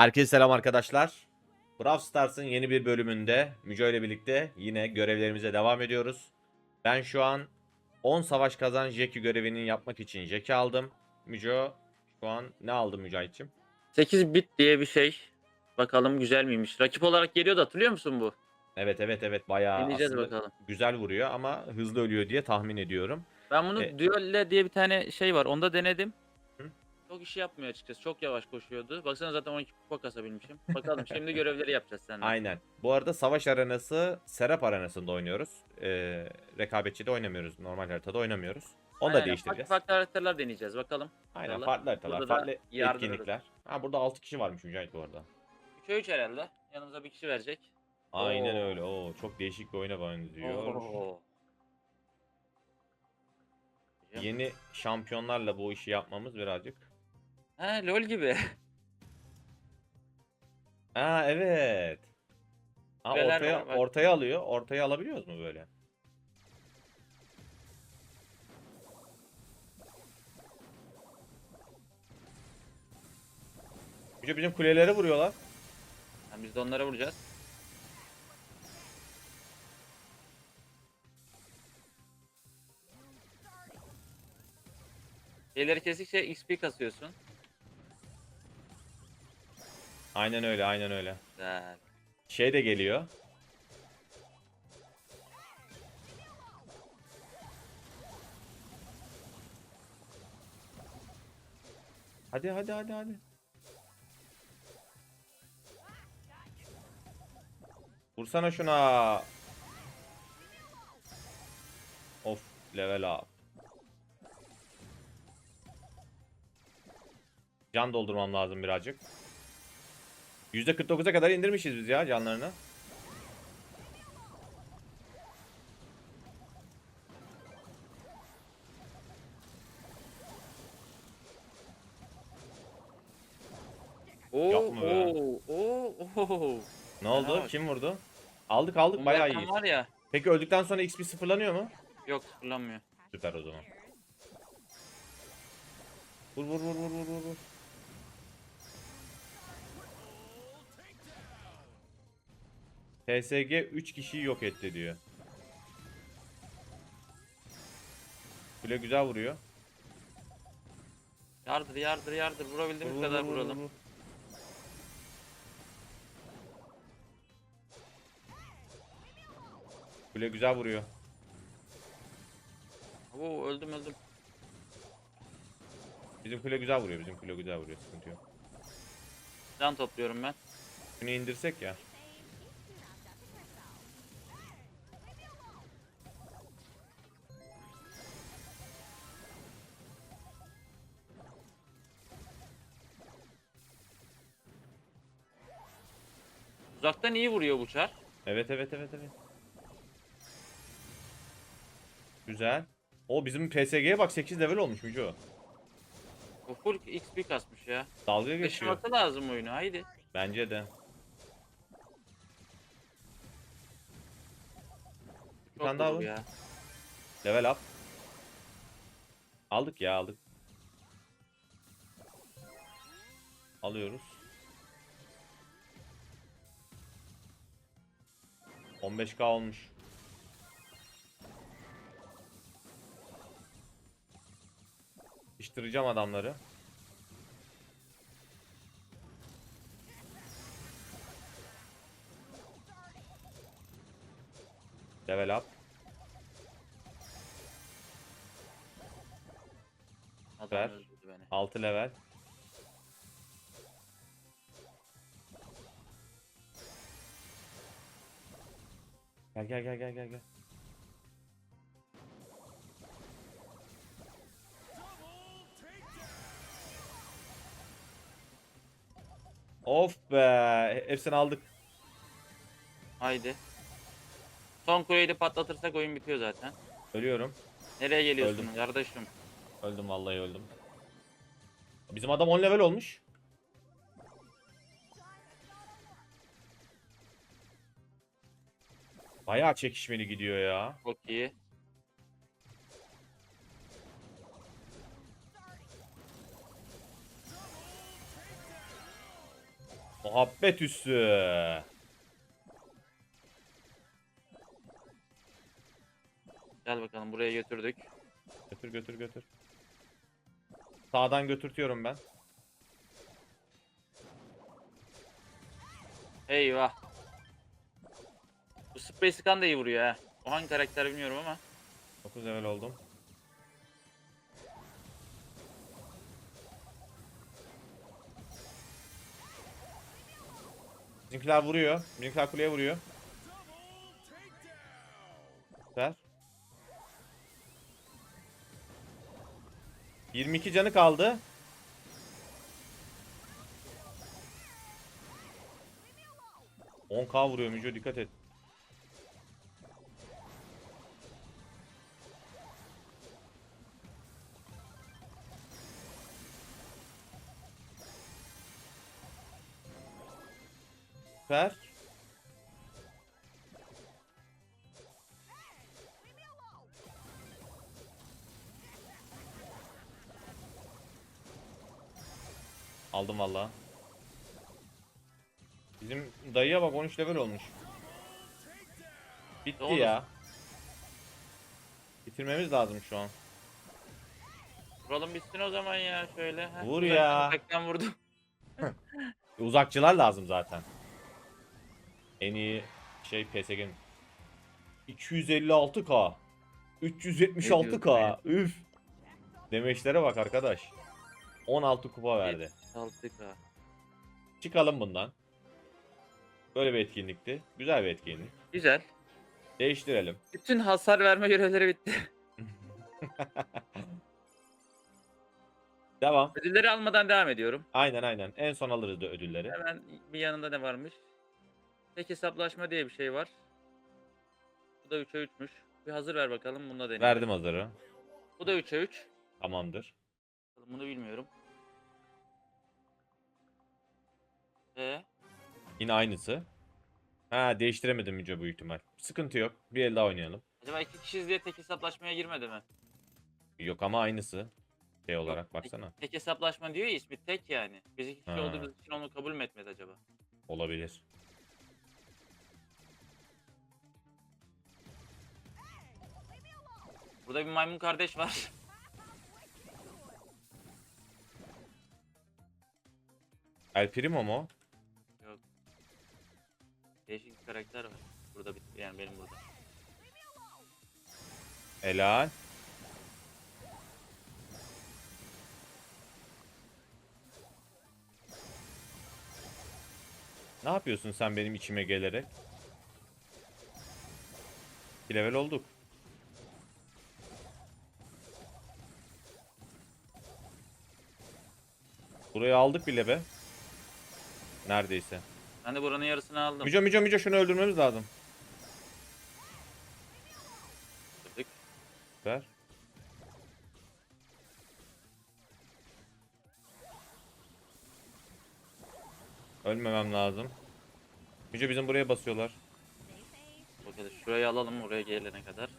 Herkese selam arkadaşlar. Brawl Stars'ın yeni bir bölümünde Müco ile birlikte yine görevlerimize devam ediyoruz. Ben şu an 10 savaş kazan Jackie görevini yapmak için Jackie aldım. Müco şu an ne aldı Mücahit'cim? 8 bit diye bir şey. Bakalım güzel miymiş. Rakip olarak geliyordu hatırlıyor musun bu? Evet evet evet bayağı Deneyeceğiz aslında bakalım. güzel vuruyor ama hızlı ölüyor diye tahmin ediyorum. Ben bunu E- Duelle diye bir tane şey var. Onda denedim. Çok işi yapmıyor açıkçası. Çok yavaş koşuyordu. Baksana zaten 12 kupa kasabilmişim. Bakalım şimdi görevleri yapacağız seninle. Aynen. Bu arada savaş arenası Serap arenasında oynuyoruz. Ee, rekabetçide oynamıyoruz. Normal haritada oynamıyoruz. Onu da Aynen, değiştireceğiz. Farklı farklı haritalar deneyeceğiz bakalım. Aynen İnşallah. farklı haritalar, Burada da farklı etkinlikler. Ha burada 6 kişi varmış Mücahit bu arada. 3'e 3 herhalde. Yanımıza bir kişi verecek. Aynen Oo. öyle. Oo çok değişik bir oyuna benziyor. Oo. Yeni şampiyonlarla bu işi yapmamız birazcık. Ha lol gibi. Aa evet. Kuleler ortaya var, bak. ortaya alıyor. Ortaya alabiliyoruz mu böyle? Müce bizim kulelere vuruyorlar. Yani biz de onlara vuracağız. Şeyleri kestikçe XP kasıyorsun. Aynen öyle, aynen öyle. Güzel. Şey de geliyor. Hadi hadi hadi hadi. Vursana şuna. Of level up. Can doldurmam lazım birazcık. %49'a kadar indirmişiz biz ya canlarını. Oo, Yapma be. oo, oo, oo. Ne oldu? bak. Kim vurdu? Aldık aldık bayağı iyi. var ya. Peki öldükten sonra XP sıfırlanıyor mu? Yok sıfırlanmıyor. Süper o zaman. Vur vur vur vur vur vur. TSG 3 kişiyi yok etti diyor. Kule güzel vuruyor. Yardır yardır yardır Vur, vurabildiğimiz vur, kadar vur, vur, vuralım. vur. Kule güzel vuruyor. Oo öldüm öldüm. Bizim kule güzel vuruyor. Bizim kule güzel vuruyor. Sıkıntı yok. Can topluyorum ben. Şunu indirsek ya. Uzaktan iyi vuruyor bu çar. Evet evet evet evet. Güzel. O bizim PSG'ye bak 8 level olmuş Müco. Bu full XP kasmış ya. Dalga geçiyor. Yaşaması lazım oyunu haydi. Bence de. Bir tane daha vur. ya. Level up. Aldık ya aldık. Alıyoruz. 15k olmuş. İştireceğim adamları. Level up. Adam Ver. öldürdü beni. 6 level. Gel gel gel gel gel gel. Of be. Hepsini aldık. Haydi. Son kuleyi de patlatırsak oyun bitiyor zaten. Ölüyorum. Nereye geliyorsun Öldüm. kardeşim? Öldüm vallahi öldüm. Bizim adam 10 level olmuş. Bayağı çekişmeli gidiyor ya. Çok iyi. Muhabbet üssü. Gel bakalım buraya götürdük. Götür götür götür. Sağdan götürtüyorum ben. Eyvah. Space Gun da iyi vuruyor ha. O hangi karakter bilmiyorum ama. 9 level oldum. Bizimkiler vuruyor. Bizimkiler kuleye vuruyor. Güzel. 22 canı kaldı. On k vuruyor Müco dikkat et. Süper. Aldım valla. Bizim dayıya bak 13 level olmuş. Bitti Doğru. ya. Bitirmemiz lazım şu an. Vuralım bitsin o zaman ya şöyle. Vur ya. uzaktan vurdum. E, Uzakçılar lazım zaten. En iyi şey PSG'nin. 256k. 376k. Üf. Demeçlere bak arkadaş. 16 kupa verdi. 6K. Çıkalım bundan. Böyle bir etkinlikti. Güzel bir etkinlik. Güzel. Değiştirelim. Bütün hasar verme görevleri bitti. Devam. Ödülleri almadan devam ediyorum. Aynen aynen. En son alırız da ödülleri. Hemen bir yanında ne varmış? Tek hesaplaşma diye bir şey var. Bu da 3'e 3'müş. Bir hazır ver bakalım bunu da deneyelim. Verdim hazırı. Bu da 3'e 3. Tamamdır. Bunu bilmiyorum. E Yine aynısı. Ha değiştiremedim Müce bu ihtimal. Sıkıntı yok. Bir el daha oynayalım. acaba iki kişiyiz diye tek hesaplaşmaya girmedi mi? Yok ama aynısı. Şey olarak baksana. Tek, tek hesaplaşma diyor ya ismi tek yani. Biz iki kişi Ha. olduğumuz için onu kabul mü etmedi acaba? Olabilir. Burada bir maymun kardeş var. El Primo mu? Yok. Değişik bir karakter var. Burada bir yani benim burada. Helal. Ne yapıyorsun sen benim içime gelerek? Bir level olduk. Burayı aldık bile be. Neredeyse. Ben de buranın yarısını aldım. Müco Müco Müco şunu öldürmemiz lazım. Kırdık. Ver. Ölmemem lazım. Müce bizim buraya basıyorlar. Bakalım şurayı alalım oraya gelene kadar.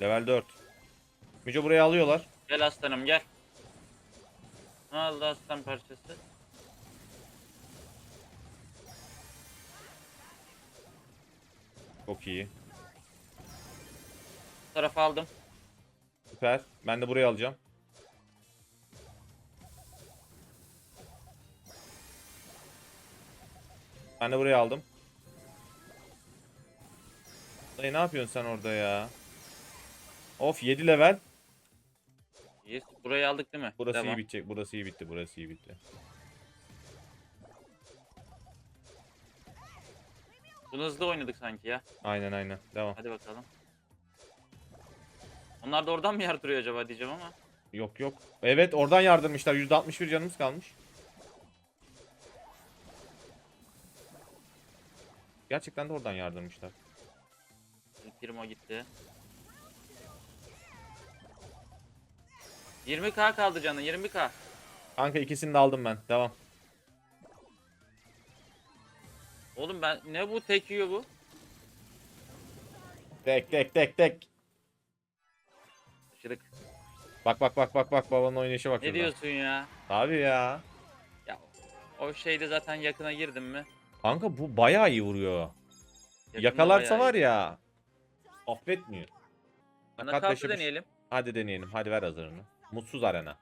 Level 4. Müce buraya alıyorlar. Gel aslanım gel. Ne oldu aslan parçası? Çok iyi. Bu tarafa aldım. Süper. Ben de buraya alacağım. Ben de buraya aldım. Dayı ne yapıyorsun sen orada ya? Of 7 level. İyi. Burayı aldık değil mi? Burası Devam. iyi bitecek. Burası iyi bitti. Burası iyi bitti. Bunu hızlı oynadık sanki ya. Aynen aynen. Devam. Hadi bakalım. Onlar da oradan mı yardırıyor acaba diyeceğim ama. Yok yok. Evet oradan yardırmışlar. %61 canımız kalmış. Gerçekten de oradan yardırmışlar. Primo gitti. 20k kaldı canım 20k. Kanka ikisini de aldım ben. Devam. Oğlum ben ne bu tek yiyor bu? Tek tek tek tek. Taşıdık. Bak bak bak bak bak babanın oynayışa bak Ne şurada. diyorsun ya? Abi ya. Ya o şeyde zaten yakına girdim mi? Kanka bu bayağı iyi vuruyor. Yakında Yakalarsa bayağı var iyi. ya. Affetmiyor. Nakat Anakartı beşi bir- deneyelim. Hadi deneyelim. Hadi ver hazırını. Mutsuz arena.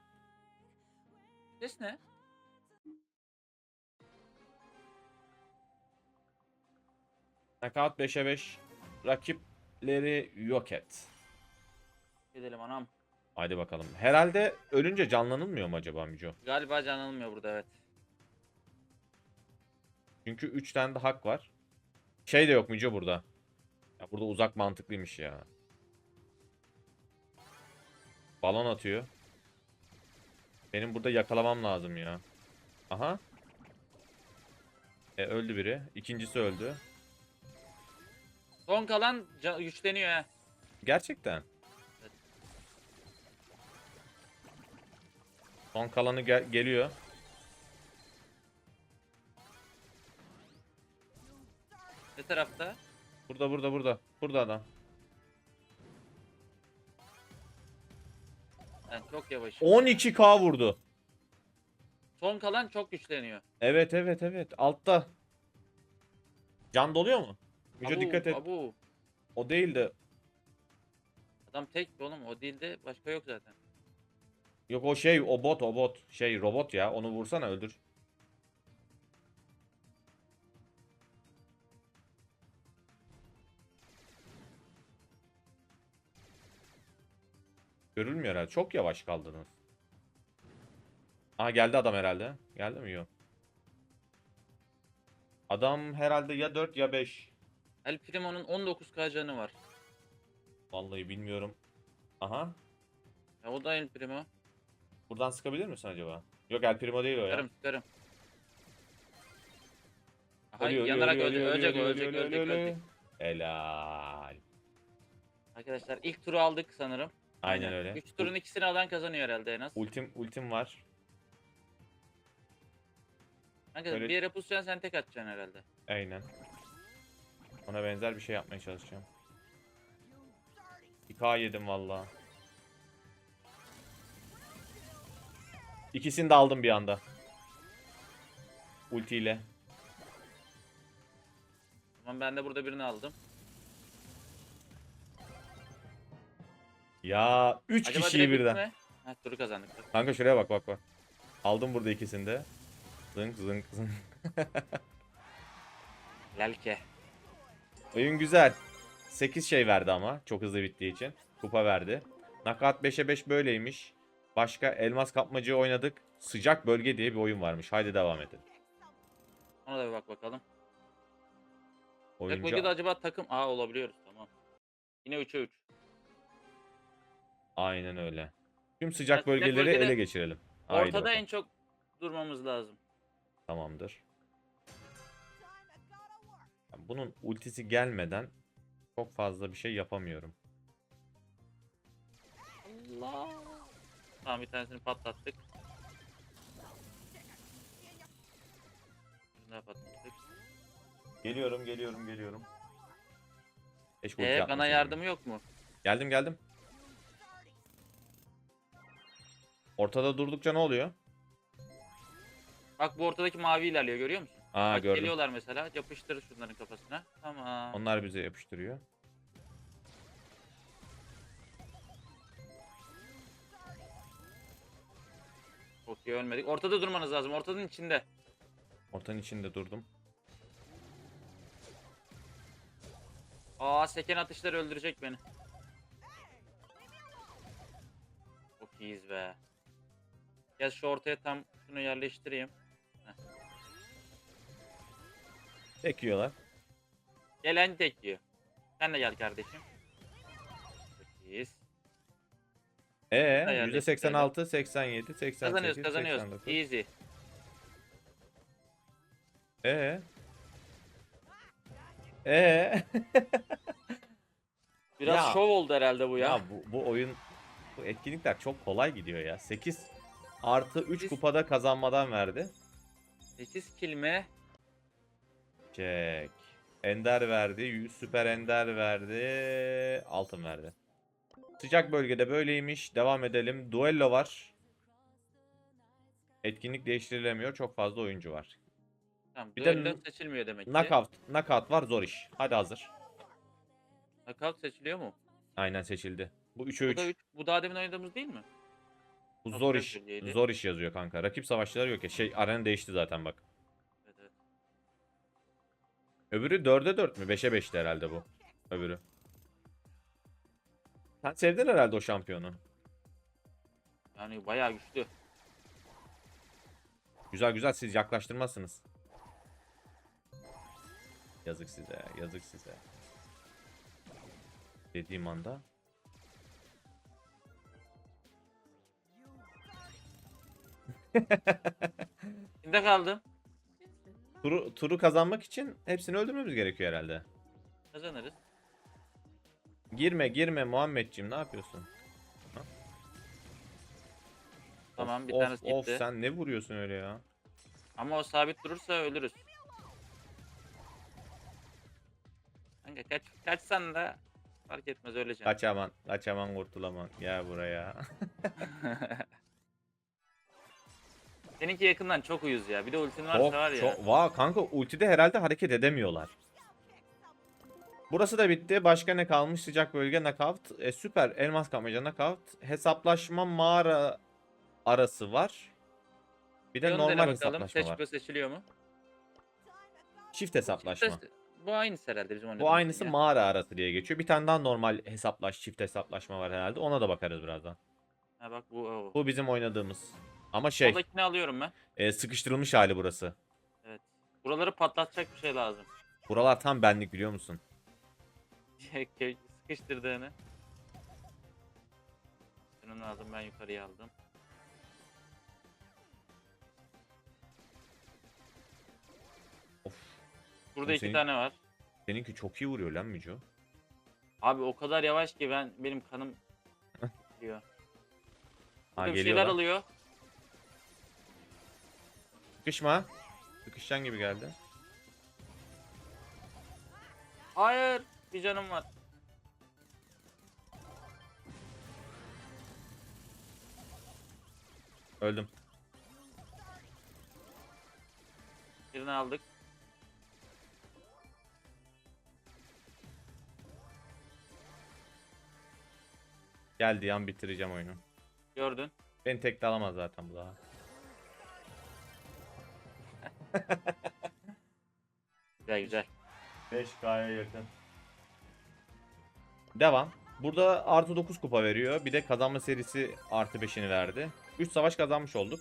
Ses ne? Knockout 5'e 5. Rakipleri yok et. Gidelim anam. Hadi bakalım. Herhalde ölünce canlanılmıyor mu acaba Müco? Galiba canlanmıyor burada evet. Çünkü 3 tane de hak var. Şey de yok Müco burada. Ya burada uzak mantıklıymış ya. Balon atıyor. Benim burada yakalamam lazım ya. Aha. E öldü biri. İkincisi öldü. Son kalan ca- güçleniyor ha. Gerçekten. Evet. Son kalanı gel- geliyor. Ne tarafta? Burada burada burada. Burada adam. Ben çok yavaş. 12k vurdu. Son kalan çok güçleniyor. Evet evet evet. Altta. Can doluyor mu? Müco Abu, dikkat et. Abu. O değil de. Adam tek oğlum o değil de başka yok zaten. Yok o şey o bot o bot. Şey robot ya. Onu vursana öldür. Görülmüyor herhalde. Çok yavaş kaldınız. Aa geldi adam herhalde. Geldi mi? Yok. Adam herhalde ya 4 ya 5. El Primo'nun 19k canı var. Vallahi bilmiyorum. Aha. Ya o da El Primo. Buradan sıkabilir misin acaba? Yok El Primo değil o ya. Sıkarım sıkarım. Aha, Ölüyor, ölüyor, yanarak ölüyor, ölecek, ölüyor, ölecek, ölüyor, ölecek, ölüyor, ölecek, ölüyor, ölecek. Helal. Arkadaşlar ilk turu aldık sanırım. Aynen öyle. 3 turun ikisini alan kazanıyor herhalde en az. Ultim ultim var. Kanka Öyle- bir yere pusacaksın sen tek atacaksın herhalde. Aynen. Ona benzer bir şey yapmaya çalışacağım. 2K yedim valla. İkisini de aldım bir anda. Ultiyle. Ama ben de burada birini aldım. Ya 3 Acaba kişiyi direkt birden. mi? Ha turu kazandık. Kanka şuraya bak bak bak. Aldım burada ikisini de. Zınk zınk zınk. Lelke. Oyun güzel. 8 şey verdi ama çok hızlı bittiği için. Kupa verdi. Nakat 5'e 5 böyleymiş. Başka elmas kapmacı oynadık. Sıcak bölge diye bir oyun varmış. Haydi devam edelim. Ona da bir bak bakalım. Oyuncu... bölgede acaba takım... Aa olabiliyoruz tamam. Yine 3'e 3. Aynen öyle. Tüm sıcak sıcak bölgeleri bölgede- ele geçirelim. Haydi Ortada bakalım. en çok durmamız lazım. Tamamdır. Ya Bunun ultisi gelmeden çok fazla bir şey yapamıyorum. Allah. Tamam bir tanesini patlattık. Bir daha patlattık. Geliyorum, geliyorum, geliyorum. Keşke ulti Ee, bana atmasaydım. yardımı yok mu? Geldim, geldim. Ortada durdukça ne oluyor? Bak bu ortadaki mavi ilerliyor görüyor musun? Aa Bak gördüm. geliyorlar mesela yapıştır şunların kafasına. Tamam. Onlar bize yapıştırıyor. Çok iyi ölmedik. Ortada durmanız lazım. Ortanın içinde. Ortanın içinde durdum. Aa seken atışları öldürecek beni. Çok iyiyiz be. Gel şu ortaya tam şunu yerleştireyim. Çekiyorlar. Gelen tek yiyor. Sen de gel kardeşim. Çok iyiyiz. Ee, yerleştirelim. %86, 87, 88, Kazanıyoruz kazanıyoruz. 89. Easy. Ee? Ee? Biraz Ya. şov oldu herhalde bu ya. ya bu, bu oyun, bu etkinlikler çok kolay gidiyor ya. 8 artı 3 Sekiz. kupada kazanmadan verdi. 8 kill mi? Çek. Ender verdi, süper ender verdi, altın verdi. Sıcak bölgede böyleymiş. Devam edelim. Duello var. Etkinlik değiştirilemiyor. Çok fazla oyuncu var. Tamam. Bir de seçilmiyor demek ki. Knockout. Knockout var zor iş. Hadi hazır. Knockout seçiliyor mu? Aynen seçildi. Bu 3'e Bu da 3. üç. Bu daha demin oynadığımız değil mi? Bu Çok zor iş. bölgeydi. Zor iş yazıyor kanka. Rakip savaşçıları yok ya. Şey arena değişti zaten bak. Evet evet. Öbürü 4'e 4 mü? 5'e 5'ti herhalde bu. Öbürü. Sen sevdin herhalde o şampiyonu. Yani bayağı güçlü. Güzel güzel siz yaklaştırmazsınız. Yazık size, yazık size. Dediğim anda. Kimde kaldım? Turu, turu kazanmak için hepsini öldürmemiz gerekiyor herhalde. Kazanırız. Girme girme Muhammedciğim ne yapıyorsun? Tamam bir of, tanesi Of gitti. sen ne vuruyorsun öyle ya? Ama o sabit durursa ölürüz. Kanka kaç, kaçsan da fark etmez öleceğim. Kaçaman, kaçaman kurtulaman. Gel buraya. Seninki yakından çok uyuz ya. Bir de ultin varsa Çok var ya. çok. Vaa kanka ultide herhalde hareket edemiyorlar. Burası da bitti. Başka ne kalmış? Sıcak bölge knockout. E, süper. Elmas kapmaca knockout. Hesaplaşma mağara arası var. Bir de Bir onu dene normal bakalım. hesaplaşma var. Seçme seçiliyor mu? Çift hesaplaşma. Çift- Bu aynısı herhalde bizim Bu oynadığımız aynısı ya. mağara arası diye geçiyor. Bir tane daha normal hesaplaş, çift hesaplaşma var herhalde. Ona da bakarız birazdan. Ha bak bu o. Bu bizim oynadığımız. Ama şey, Soldakini alıyorum ben. e, sıkıştırılmış hali burası. Evet. Buraları patlatacak bir şey lazım. Buralar tam benlik biliyor musun? Kö- Sıkıştırdığını. Şunun lazım ben yukarıya aldım. Of. Burada Oğlum iki senin- tane var. Seninki çok iyi vuruyor lan Mico. Abi o kadar yavaş ki ben benim kanım diyor. Ha Burada bir şeyler geliyorlar. alıyor. Sıkışma. Sıkışacaksın gibi geldi. Hayır, bir canım var. Öldüm. Birini aldık. Geldiği an bitireceğim oyunu. Gördün. Beni tek de alamaz zaten bu daha. Güzel güzel. 5K'ya yakın. Devam. Burada artı 9 kupa veriyor. Bir de kazanma serisi artı 5'ini verdi. 3 savaş kazanmış olduk.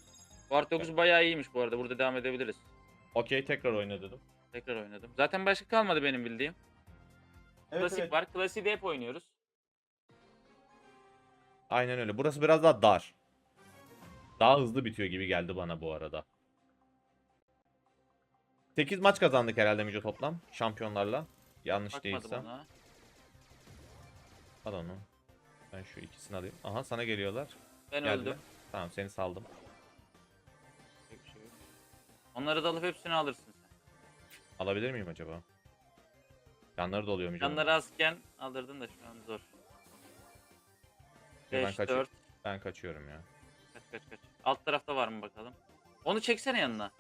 Bu Art 9 bayağı iyiymiş bu arada. Burada devam edebiliriz. Okey tekrar oyna dedim. Tekrar oynadım. Zaten başka kalmadı benim bildiğim. Klasik var. Klasiği de hep oynuyoruz. Aynen öyle. Burası biraz daha dar. Daha hızlı bitiyor gibi geldi bana bu arada. 8 maç kazandık herhalde Mico toplam. Şampiyonlarla. Yanlış Bakmadım değilsem. ona. Al onu. Ben şu ikisini alayım. Aha sana geliyorlar. Ben Geldi. öldüm. Tamam seni saldım. Şey yok. Onları da alıp hepsini alırsın sen. Alabilir miyim acaba? Canları doluyor Mico. Canları azken alırdın da şu an zor. Ben 5, kaçı- 4. Ben kaçıyorum ya. Kaç kaç kaç. Alt tarafta var mı bakalım. Onu çeksene yanına.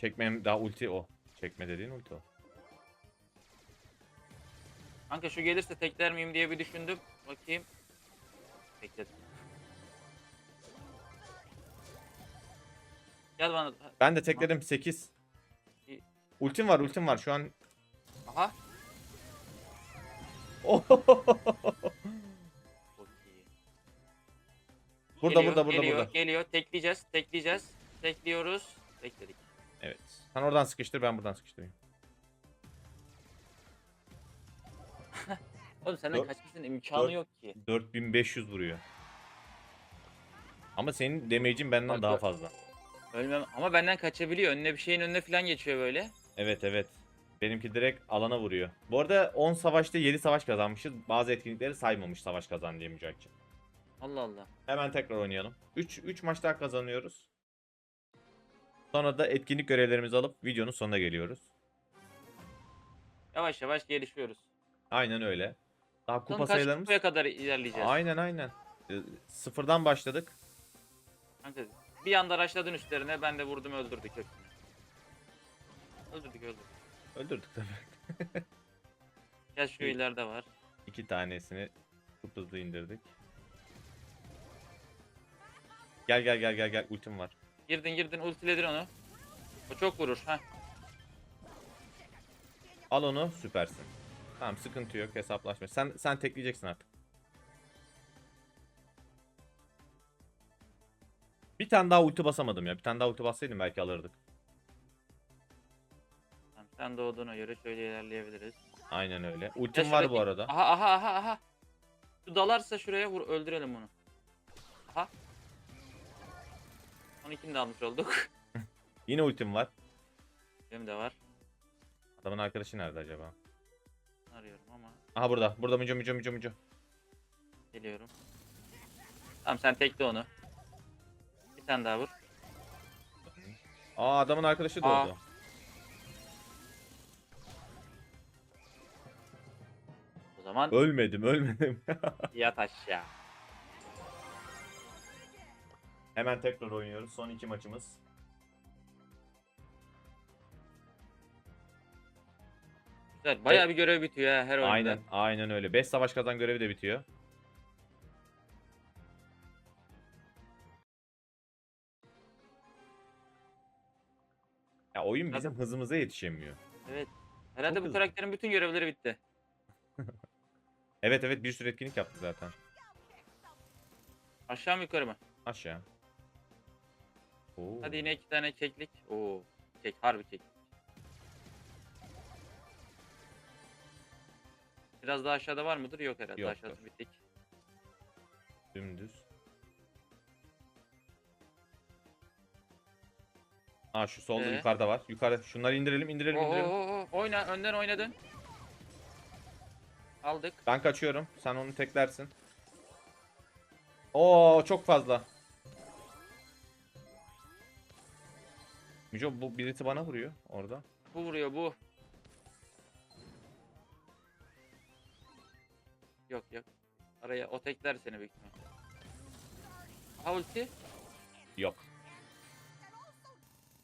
Çekmem daha ulti o. Çekme dediğin ulti o. Kanka şu gelirse tekler miyim diye bir düşündüm. Bakayım. Tekledim. Gel bana. Ben de tekledim 8. İyi. Ultim var ultim var şu an. Aha. Oh! Çok iyi. burada burada burada geliyor, burada. Geliyor. Tekleyeceğiz. Tekleyeceğiz. Tekliyoruz. Tekledik. Evet. Sen oradan sıkıştır ben buradan sıkıştırayım. Oğlum senden Dört- kaçmasının imkanı dört- yok ki. 4500 vuruyor. Ama senin damage'in benden Bak, daha bak. fazla. Ölmem ama benden kaçabiliyor. Önüne bir şeyin önüne falan geçiyor böyle. Evet evet. Benimki direkt alana vuruyor. Bu arada 10 savaşta 7 savaş kazanmışız. Bazı etkinlikleri saymamış savaş kazan diye mücahitçi. Allah Allah. Hemen tekrar oynayalım. 3 3 maç daha kazanıyoruz. Sonra da etkinlik görevlerimizi alıp videonun sonuna geliyoruz. Yavaş yavaş gelişiyoruz. Aynen öyle. Daha kupa kaç sayılarımız. kupaya kadar ilerleyeceğiz. Aynen aynen. Ee, Sıfırdan başladık. Kanka, bir anda araçladın üstlerine ben de vurdum öldürdük hepsini. Öldürdük öldürdük. Öldürdük tabii. Gel şu İyi. ileride var. İki tanesini çok hızlı indirdik. Gel gel gel gel gel ultim var. Girdin girdin ultiledin onu. O çok vurur. ha. Al onu süpersin. Tamam sıkıntı yok hesaplaşma. Sen sen tekleyeceksin artık. Bir tane daha ulti basamadım ya. Bir tane daha ulti bassaydım belki alırdık. Tamam, sen doğduğuna göre şöyle ilerleyebiliriz. Aynen öyle. Ya Ultim var bu arada. Aha aha aha aha. Şu dalarsa şuraya vur öldürelim bunu. Aha. 12'ni de almış olduk. Yine ultim var. Benim de var. Adamın arkadaşı nerede acaba? Arıyorum ama Aha burada. Burada müco müco müco müco. geliyorum. Tamam sen tekle onu. Bir tane daha vur. Aa adamın arkadaşı Aa. doğdu. O zaman Ölmedim ölmedim. yat aşağı. Hemen tekrar oynuyoruz. Son iki maçımız. Güzel. Bayağı bir görev bitiyor ha her oyunda. Aynen aynen öyle. 5 savaş kazan görevi de bitiyor. Ya oyun bizim hızımıza yetişemiyor. Evet. Herhalde Çok bu hızlı. karakterin bütün görevleri bitti. Evet evet bir sürü etkinlik yaptık zaten. Aşağı mı yukarı mı? Aşağı. Oo. Hadi yine iki tane keklik. Oo. Kek harbi kek. Biraz daha aşağıda var mıdır? Yok herhalde. Yoktur. Aşağısı bittik. Dümdüz. Aa şu solda Ee? yukarıda var. Yukarıda. Şunları indirelim indirelim Oo, indirelim. oo, oo. Oyna önden oynadın. Aldık. Ben kaçıyorum. Sen onu teklersin. Oo çok fazla. Müco bu birisi bana vuruyor orada. Bu vuruyor bu. Yok yok. Araya o tekler seni büyük ihtimal. Ha ulti. Yok.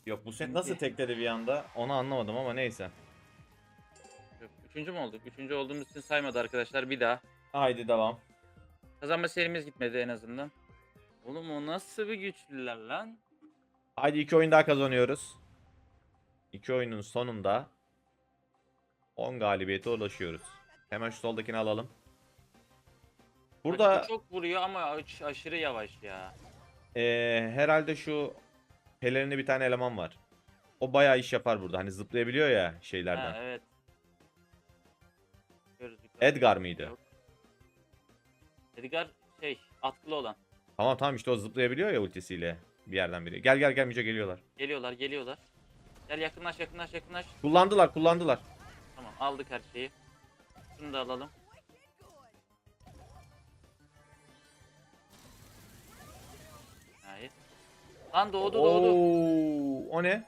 Yok bu sen Şimdi- nasıl tekledi bir anda onu anlamadım ama neyse. Yok. Üçüncü mü olduk? Üçüncü olduğumuz için saymadı arkadaşlar. Bir daha. Haydi devam. Kazanma serimiz gitmedi en azından. Oğlum o nasıl bir güçlüler lan? Haydi iki oyun daha kazanıyoruz. İki oyunun sonunda 10 galibiyete ulaşıyoruz. Hemen şu soldakini alalım. Burada çok vuruyor ama aş- aşırı yavaş ya. eee, herhalde şu pelerinli bir tane eleman var. O bayağı iş yapar burada. Hani zıplayabiliyor ya şeylerden. Ha, evet. Edgar mıydı? Edgar şey atkılı olan. Tamam tamam işte o zıplayabiliyor ya ultisiyle bir yerden biri. Gel gel gel Müce geliyorlar. Geliyorlar geliyorlar. Gel yakınlaş yakınlaş yakınlaş. Kullandılar kullandılar. Tamam aldık her şeyi. Şunu da alalım. Hayır. Lan doğdu doğdu. Oo, o ne?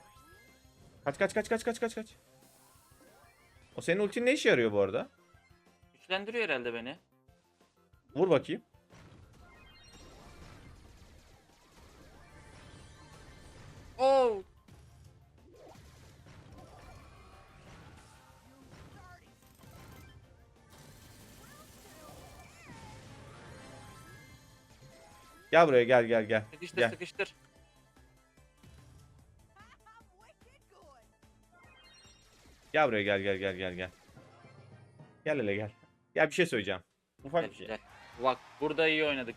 Kaç kaç kaç kaç kaç kaç kaç. O senin ultin ne işe yarıyor bu arada? Güçlendiriyor herhalde beni. Vur bakayım. Oo. Gel buraya gel gel gel. Sıkıştır Gel. sıkıştır. Gel buraya gel gel gel gel gel. Gel hele gel. Gel bir şey söyleyeceğim. Ufak Gel, bir şey. gel. Bak burada iyi oynadık.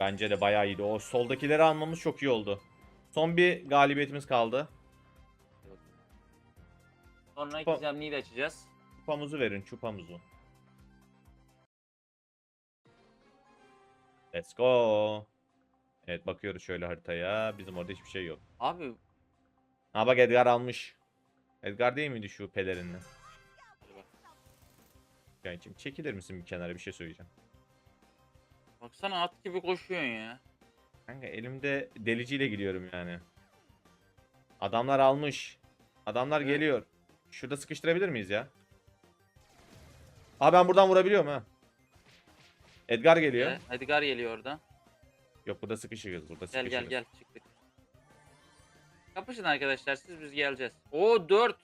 Bence de bayağı iyiydi. O soldakileri almamız çok iyi oldu. Son bir galibiyetimiz kaldı. Sonra Bak. gizemliyi de açacağız. Çupamuzu verin çupamuzu. Let's go. Evet bakıyoruz şöyle haritaya. Bizim orada hiçbir şey yok. Abi Ha bak Edgar almış. Edgar değil miydi şu pelerinli? Kankacığım çekilir misin bir kenara bir şey söyleyeceğim. baksana at gibi koşuyorsun ya. Kanka elimde deliciyle gidiyorum yani. Adamlar almış. Adamlar Evet. geliyor. Şurada sıkıştırabilir miyiz ya? Aa ben buradan vurabiliyorum ha. Edgar geliyor. Ee, Edgar geliyor orada. Yok burada sıkışırız. Burada Gel sıkışırız. gel gel çıktık. Kapışın arkadaşlar siz biz geleceğiz. Oo 4.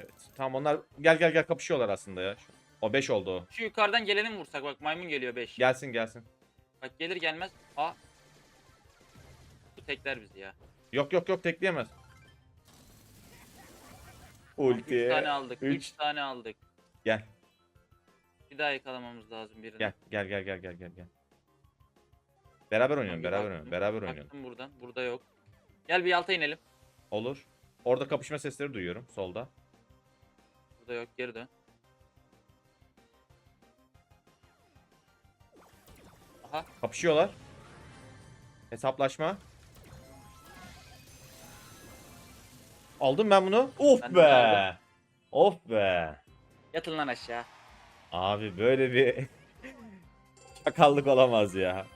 Evet. Tamam onlar gel gel gel kapışıyorlar aslında ya. O 5 oldu o. Şu yukarıdan geleni mi vursak bak maymun geliyor 5. Gelsin gelsin. Bak gelir gelmez. Aa. Bu tekler bizi ya. Yok yok yok tekleyemez. 3 tane aldık. Üç. 3 tane aldık. Gel. Bir daha yakalamamız lazım birini. Gel gel gel gel gel gel gel. Beraber oynayalım, Bir beraber baktım, oynayalım, beraber oynayalım. Baktım buradan. Burada yok. Gel bir alta inelim. Olur. Orada kapışma sesleri duyuyorum solda. Burada yok geri dön. Aha Kapışıyorlar. Hesaplaşma. Aldım ben bunu. Of Ben de be. aldım. Of be. yatın lan aşağı. Abi böyle bir çakallık olamaz ya.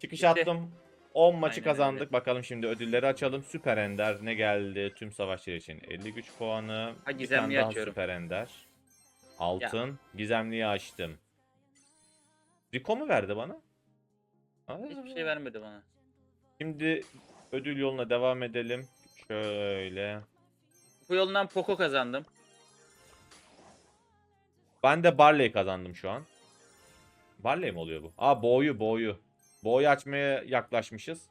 Çıkış Bitti. attım. 10 maçı Aynen kazandık. öyle. Bakalım şimdi ödülleri açalım. Süper Ender ne geldi? Tüm savaşçılar için 50 güç puanı. Ha, Bir gizemliyi tane daha açıyorum. Süper Ender. Altın. Gizemliyi açtım. Rico mu verdi bana? Hiçbir şey vermedi bana. Şimdi ödül yoluna devam edelim. Şöyle. Bu yolundan Poco kazandım. Ben de Barley kazandım şu an. Barley mi oluyor bu? Aa boğuyu boğuyu. Boğuyu açmaya yaklaşmışız.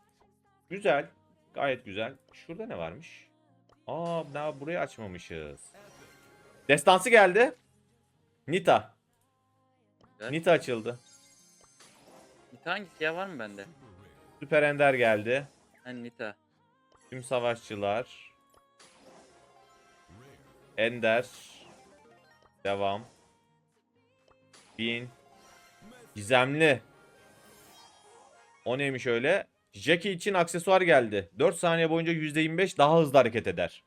Güzel. Gayet güzel. Şurada ne varmış? Aa daha burayı açmamışız. Destansı geldi. Nita. Güzel. Nita açıldı. Nita hangisi ya var mı bende? Süper Ender geldi. Ha Nita. Tüm savaşçılar. Ender. Devam. Bin. Gizemli. O neymiş öyle? Jackie için aksesuar geldi. 4 saniye boyunca %25 daha hızlı hareket eder.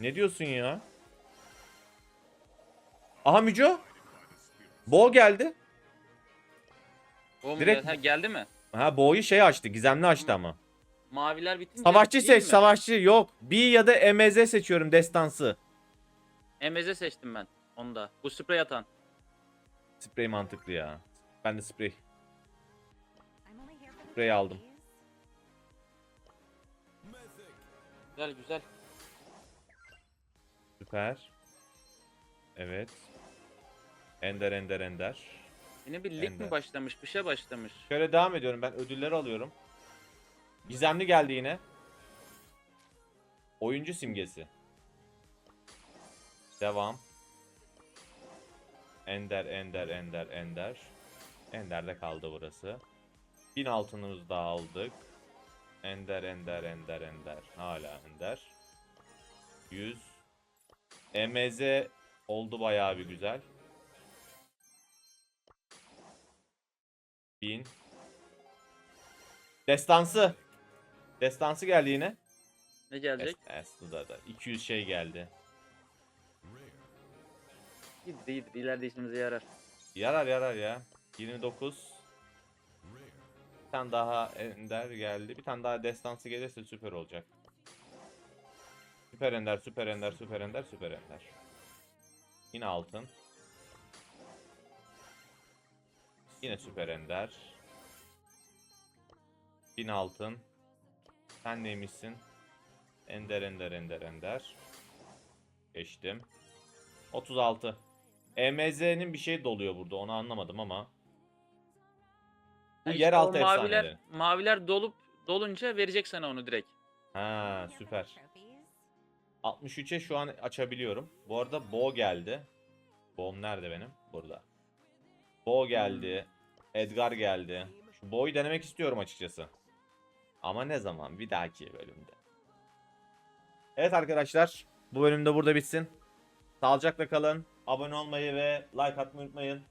Ne diyorsun ya? Aha Müco. Bo geldi. O mu Direkt- ha, geldi mi? Ha Bo'yu şey açtı. Gizemli açtı ama. Maviler bitince Savaşçı değil seç, mi? savaşçı yok. B ya da MZ seçiyorum destansı. MZ seçtim ben. Onu da. Bu sprey atan. Sprey mantıklı ya. Ben de sprey. Sprey Sprey aldım. Güzel güzel. Süper. Evet. Ender ender ender. Yine bir lig Ender. mi başlamış? Bir şey başlamış. Şöyle devam ediyorum ben ödülleri alıyorum. Gizemli geldi yine. Oyuncu simgesi. Devam. Ender ender ender ender. Ender'de kaldı burası. 1000 altınımızı da aldık. Ender ender ender ender. Hala ender. 100. MZ oldu bayağı bir güzel. 1000. Destansı. Destansı geldi yine. Ne gelecek? Aslında da 200 şey geldi. İyidir iyidir. İleride işimize yarar. Yarar yarar ya. 29. Bir tane daha Ender geldi. Bir tane daha destansı gelirse süper olacak. Süper Ender, Süper Ender, Süper Ender, Süper Ender. Yine altın. Yine Süper Ender. 1000 altın. Sen neymişsin? Ender, Ender, Ender, Ender. Geçtim. 36. EMZ'nin bir şey doluyor burada. Onu anlamadım ama. Bu işte yeraltı o maviler, efsaneleri. maviler dolup dolunca verecek sana onu direkt. Ha süper. 63'e şu an açabiliyorum. Bu arada Bo geldi. Bo'm nerede benim? Burada. Bo geldi. Edgar geldi. Şu Bo'yu denemek istiyorum açıkçası. Ama ne zaman? Bir dahaki bölümde. Evet arkadaşlar. Bu bölümde burada bitsin. Sağlıcakla kalın. Abone olmayı ve like atmayı unutmayın.